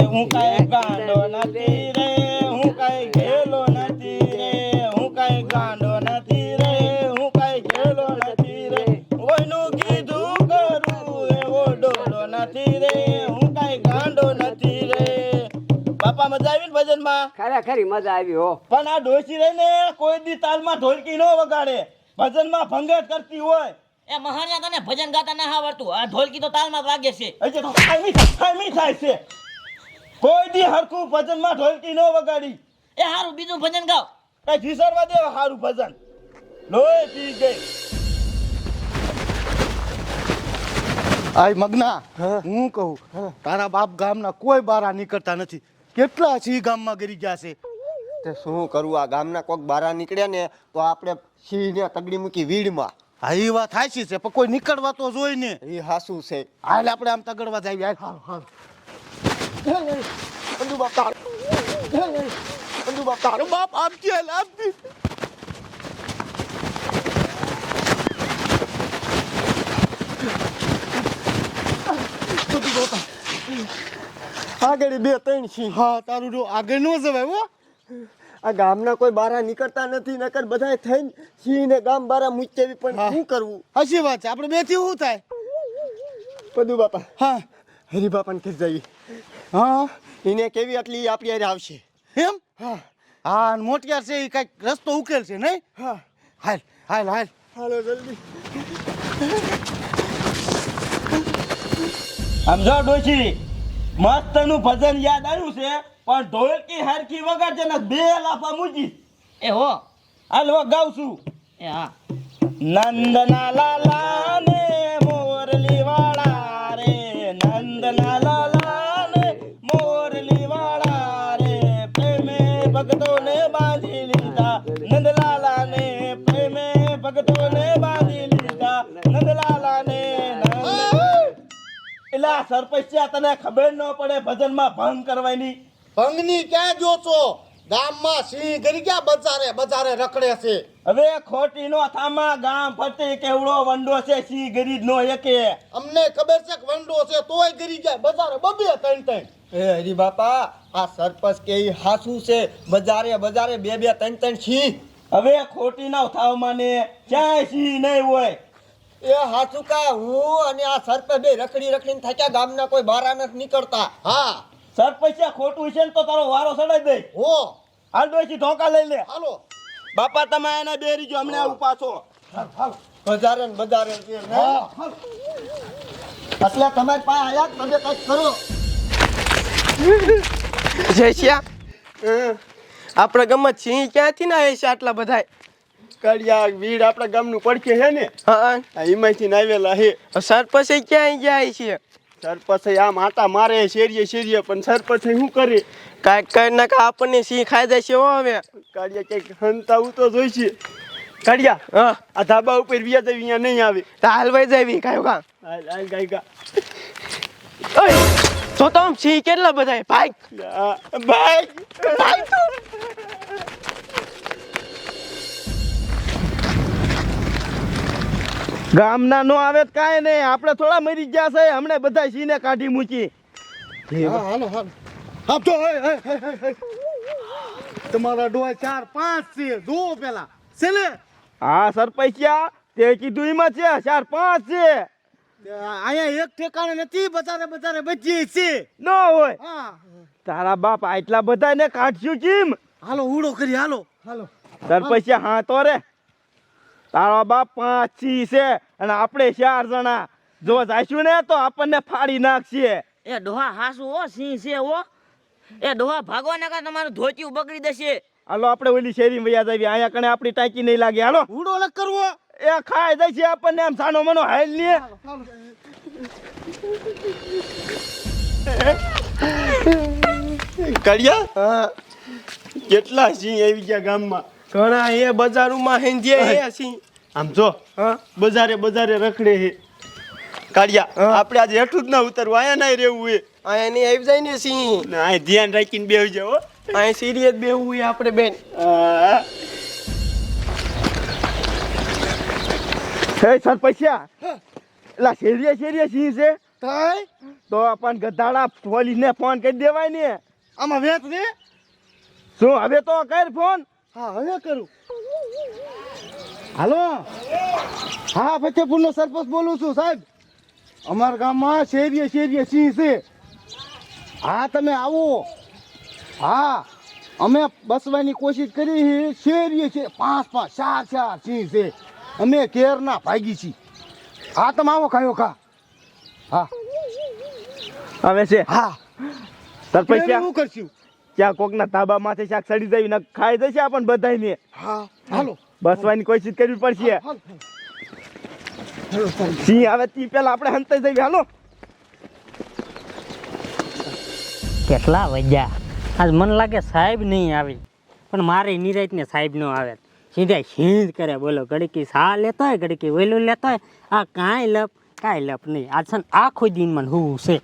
એ હું કાંઈ ગાંડો નથી રે હું કાંઈ ઘેલો નથી રે હું કાંઈ ગાંડો નથી રે હું કાંઈ ઘેલો નથી રે. ઓયનું કીધું કરું એવો ડોડો નથી રે હું કાંઈ ગાંડો નથી રે. બાપા મજા આવી ને ભજનમાં? ખરેખરી મજા આવી હો. પણ આ ડોસી રહીને કોઈ દી તાલમાં ઢોલકી ન વગાડે. ભજનમાં ભંગત કરતી હોય. એ મહાણિયા તને ભજન ગાતા ના આવડતું. આ ઢોલકી તો તાલમાં વાગે છે. થાય છે. કોઈ દી હરખું ભજનમાં ઢોલકી ન વગાડી. એ હારું બીજું ભજન ગાવ. કઈ ઘીસરવા દે સારું ભજન. લોય પી ગઈ. આય મગના હું. કહું તારા બાપ ગામના કોઈ બારા નીકળતા નથી. કેટલા છે ગામમાં ગરી ગયા છે? તે શું કરવું આ ગામના કોક બારા નીકળ્યા ને તો આપણે સિંહને તગડી મૂકી વીડમાં. હા એ વાત હાચી છે પણ કોઈ નીકળવા તો જોઈ ને. એ હાસું છે. હાલ આપણે આમ તગડવા જાય હાલ હાલ. અંદુ બાપ તારો અંદુ બાપ તારો બાપ આમ છે. આગળ બે ત્રણ સિંહ હા તારું જો આગળ નો જવાય હો. આ ગામના કોઈ બારા નીકળતા નથી નકર બધાય થઈને સિંહ ને ગામ બારા મૂચેવી પણ. શું કરવું? હાચી વાત છે. આપણે બેથી શું થાય? પદુ બાપા હા. હરી બાપાને ખેંચ જઈએ. હા? એને કેવી આટલી આપી હારે આવશે? એમ? હા. હા મોટિયાર છે એ કંઈક રસ્તો ઉકેલ છે નહીં? હા. હાલ હાલ હાલ. હાલો જલ્દી. સમજો ડોશી મસ્તનું ભજન યાદ આવ્યું છે પણ ઢોલકી હરકી વગર છે ને બે લાફા મૂકી. એ હો. હાલ હો ગાઉં છું. એ હા. નંદના લાલા. લીધા. નંદલાલા ને પ્રેમે ભક્તો ને બાંધી લીધા. નંદલાલા ને એટલે આ સરપંચ તને ખબર ન પડે ભજનમાં ભંગ કરવાની? ભંગની ક્યાં જો છો? ગામમાં સિંહ ગરી ગયા બજારે બજારે રખડે છે? હવે ખોટી નો થામા ગામ ફરતે કેવડો વંડો છે સિંહ ગરી નો એકે. અમને ખબર છે કે વંડો છે તોય ગરી જાય બજારે બબે ત્રણ ત્રણ. એ હરી બાપા આ સરપંચ કે ઈ હાસું છે. બજારે બજારે બે બે ત્રણ ત્રણ સિંહ હવે ખોટી ના થાવ માને. ક્યાંય સી નહીં હોય. એ હાસું કા? હું અને આ સરપંચ બે રખડી રખડીને થાક્યા ગામના કોઈ બારા નથી નીકળતા. હા. સરપંચ ખોટું છે ને તો તારો વારો સડાઈ દે. હો. હાલ ડોસી ધોકા લઈ લે. હાલો. બાપા તમે એને બેરી જો અમને આવું પાછો. બજારે ને બજારે છે એટલે તમારી પાસે આયા તમે કંઈક કરો. જયશ્યા આપણા ગામમાં સિંહ ક્યાંથી ના છે આટલા બધા કડિયા વીડ આપણા ગામનું પડખે છે ને? હા આ હિમાયથી આવેલા છે. સરપંચ ક્યાંય ગયા છે સરપંચ આમ આટા મારે શેરીએ શેરીએ પણ સરપંચ શું કરે? કાંઈક કરી નાખે આપણને સિંહ ખાઈ જાય છે હવે. કાળિયા કંઈક હંતાવું તો જોઈશે. કાઢિયા હા. આ ધાબા ઉપર વ્યાજ અહીંયા નહીં આવે. તો હાલવાઈ જાવી કાંઈ કા. હાલ હાલ કાંઈ ઓય! તો તો સિંહ કેટલા બધા ભાઈ. ભાઈ. ભાઈ તો. ગામના નો આવે તો કાંઈ નહીં. આપણે થોડા મરી ગયા છે. હમણે બધા સીને કાઢી મૂકી. હા હાલો હાલો. હે. તમારા ડોય ચાર પાંચ છે. જુઓ પેલા. છે ને હા સરપંચિયા તે કીધું એમાં છે. ચાર પાંચ છે. અહીંયા એક ઠેકાણે નથી બધાને બધાને બચીએ છે. ન હોય. હા. તારા બાપ આટલા બધા ને કાઢશું કેમ? હાલો ઉડો કરી હાલો. હાલો. સરપંચિયા હા તો રે. તારા બાપ પાંચ છી છે અને આપણે ચાર જણા. જો જાઈશું ને તો આપણને ફાડી નાખશે. એ ડોહા હાસુ હો સિંહ છે હો. એ ડોહા ભાગવા નાખા તમારું ધોતિયું બગડી દેશે હાલો આપણે ઓલી શેરી વયા જાવી અહીંયા કણે આપણી ટાંકી નહીં લાગે. હાલો. ઉડો ન કરવો. એ ખાઈ જાય છે આપણને આમ સાનો મનો હાલ ને કાળિયા કેટલા સિંહ આવી ગયા ગામમાં? ઘણા એ બજારોમાં હેંધ્યા હે સિંહ. આમ જો હા. બજારે બજારે રખડે હે. કાઢ્યા આપણે આજે હેઠું જ ના ઉતરવું આયા ના રહેવું હે. અહીંયા નહીં આવી જાય ને સિંહ. ને આ ધ્યાન રાખીને બેહી જાવ હો. અહીંયા સિરિયસ બેહવું હોય આપણે બેન. આ, હે. સરપંચિયા એલા શેરીએ શેરીએ સિંહ છે? થાય તો પણ ગધાડા પોલીસને ફોન કરી દેવાય ને. આમાં વેત રે શું હવે તો કર ફોન હા હવે કરું. હાલો? હા ફતેપુરનો સરપંચ બોલું છું સાહેબ. અમારા ગામમાં શેરીએ શેરીએ સિંહ છે. હા તમે આવો. હા અમે બસવાની કોશિશ કરી. શેરીએ છે પાંચ પાંચ ચાર ચાર સિંહ છે. અમે કેરના ભાગી છીએ આ તમે આવો ખાયો ખા. હા. હવે છે. હા. સરપંચ શું કરશું? ક્યાં કોકના તાબા માથે શાક સડી જાય ને ખાઈ જશે આપણ બધાને હા. હાલો. બસવાની કોશિશ કરવી પડશે. સિંહ આવે તી પેલા આપણે હંતાઈ જઈએ. હાલો. કેટલા વજ્યા આજ મને લાગે સાહેબ નહીં આવી. પણ મારે નિરાયત ને સાહેબ નો આવે. સીધા સિંહ કરે બોલો ઘડીકી સા લેતો હોય ઘડીકી વેલું લેતો હોય. આ કાંઈ લપ કાંઈ લપ નહીં. આ છે આખો દિન મને હું છે.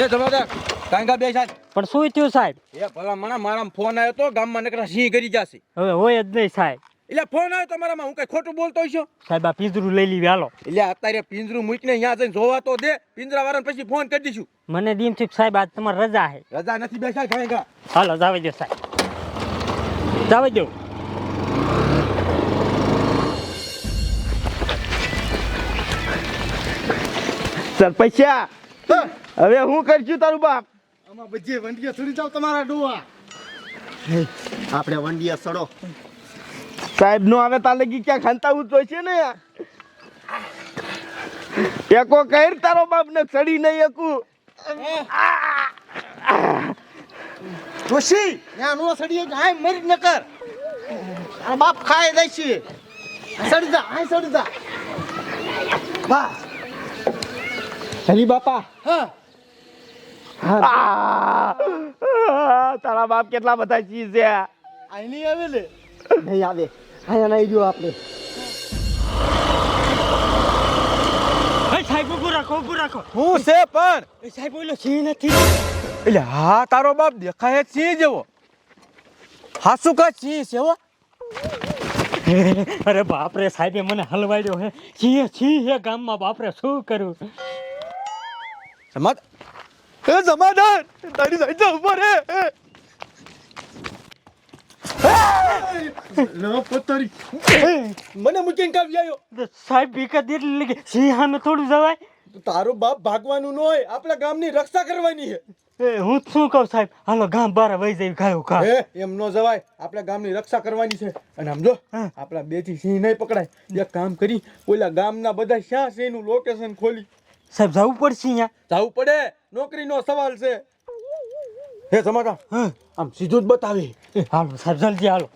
એ જમાદાર કાંગા બે સાહેબ? પણ શું થયું સાહેબ? એ ભલા મને મારા ફોન આવ્યો તો ગામમાં નકરા સિંહ કરી જશે. હવે હોય જ નહીં સાહેબ. એટલે ફોન આવ્યો તમારામાં હું કઈ ખોટું બોલતો છો? સાહેબ આ પીંજરું લઈ લીધી હાલો. એટલે અત્યારે પિંજરું મૂકીને અહીંયા જઈને જોવા તો દે પિંજરા વાળાને પછી ફોન કરી દઈશું. મને દીમ સાહેબ આજ તમારી રજા છે. રજા નથી બેસા કાંઈ હાલો જાવે દે સાહેબ. જાવે દો સરપંચા હવે હું કરશું તારું બાપ? આમાં બધી વંડિયા છોડી જાવ તમારા ડોવા આપણે વંડિયા સડો. સાહેબ નો આવે તાર લગી ક્યાં ખાંતાવું જોઈશે ને એકો કઈ તારો બાપ ને ચડી નહીં એકું ડોશી ત્યાં નો સડી હાય મરી ન કર આ બાપ ખાઈ દઈશી છે. સડી જા હાય સડી જા. બસ. હરી બાપા. હા! તારા બાપ કેટલા બધા ચીજ છે. આઈ નહીં આવે લે. નહીં આવે. આયા નહીં જો આપણે. એ સાહેબ ઉભું રાખો ઉભું રાખો. હું છે પણ. એ સાહેબ ઓલો સિંહ નથી. એટલે હા તારો બાપ દેખાય સિંહ જેવો. હાસુ કા સિંહ સેવો હો. અરે બાપરે સાહેબે મને હલવાડ્યો હે. સિંહ સિંહ હે ગામમાં બાપરે શું કરું? સમાધ એ જમાદાર તારી સાઈડ ઉપર હે લો પતરી. મને મૂકીને કાવી આવ્યો સાહેબ બીકા એટલી લાગે સિંહાને થોડું જવાય. તારો બાપ ભાગવાનું ન હોય આપણા ગામની રક્ષા કરવાની છે. એ હું શું કહું સાહેબ? હાલો ગામ બાર વહી જાય ખાયો ખા હે એમ નો જવાય. આપણે ગામની રક્ષા કરવાની છે. અને આમ જો આપણા બેથી સિંહ નહીં પકડાય. એક કામ કરી ઓલા ગામના બધા શ્યાં સિંહનું લોકેશન ખોલી. સાહેબ જવું પડશે અહીંયા. જવું પડે. નોકરીનો સવાલ છે. હે સમાતા આમ સીધું જ બતાવી. હાલો સાહેબ જલ્દી હાલો.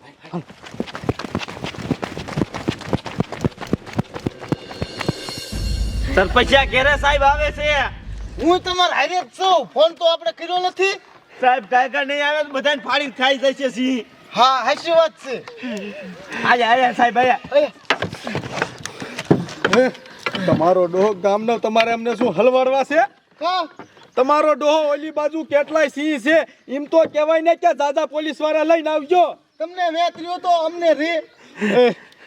સરપંચા ઘેરે સાહેબ આવે છે. હું તમારે હારે જ છું. ફોન તો આપણે કર્યો નથી. સાહેબ કાયકા નહીં આવે તો બધાને ફાડી ખાઈ જશે સિંહ હા હાચી વાત છે. આજે આયા સાહેબ આયા. તમારો ડોહો ગામનો તમારે અમને શું હલવાડવા છે? હા. તમારો ડોહો ઓલી બાજુ કેટલાય સિંહ છે? એમ તો કહેવાય ને કે દાદા પોલીસવાળા લઈને આવજો. તમને વેત રહ્યો તો અમને રે.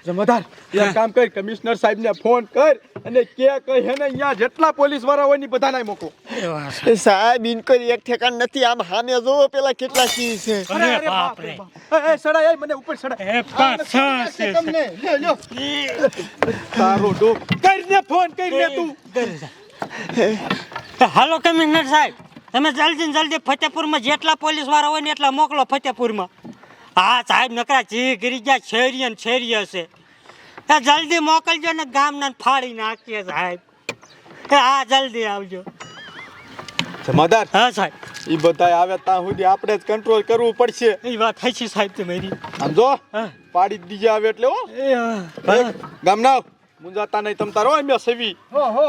જમાદાર એક કામ કર કમિશનર સાહેબને ફોન કર અને કે કહે ને અહીંયા જેટલા પોલીસવાળા હોય ને બધાને મોકલો સાહેબ ઇન્કવાયરી એક ઠેકાણ નથી આમ સામે જોવો પેલા કેટલા સિંહ છે. અરે બાપ રે એ, સડા એ, મને ઉપર સડા એ પાંચ છ છે તમને. લે લ્યો. તારો ડો કરીને ફોન કરીને તું. હાલો કમિશનર સાહેબ. તમે જલ્દી જલ્દી ફતેપુરમાં જેટલા પોલીસવાળા હોય ને એટલા મોકલો ફતેપુરમાં. હા સાહેબ નકરા જી ગીરી ગયા છેરીએ ને છેરીએ છે. એ જલ્દી મોકલજો ને ગામના ફાડી નાખીએ સાહેબ. એ હા જલ્દી આવજો. જમાદાર હા સાહેબ. એ બધા આવે ત્યાં સુધી આપણે જ કંટ્રોલ કરવું પડશે. એ વાત થઈ છે સાહેબ તમારી. આમ જો પાડી જ દીજે આવે એટલે હો. એ ગામના મુંજાતા નહીં તમ તારો એમ સેવી. હો હો.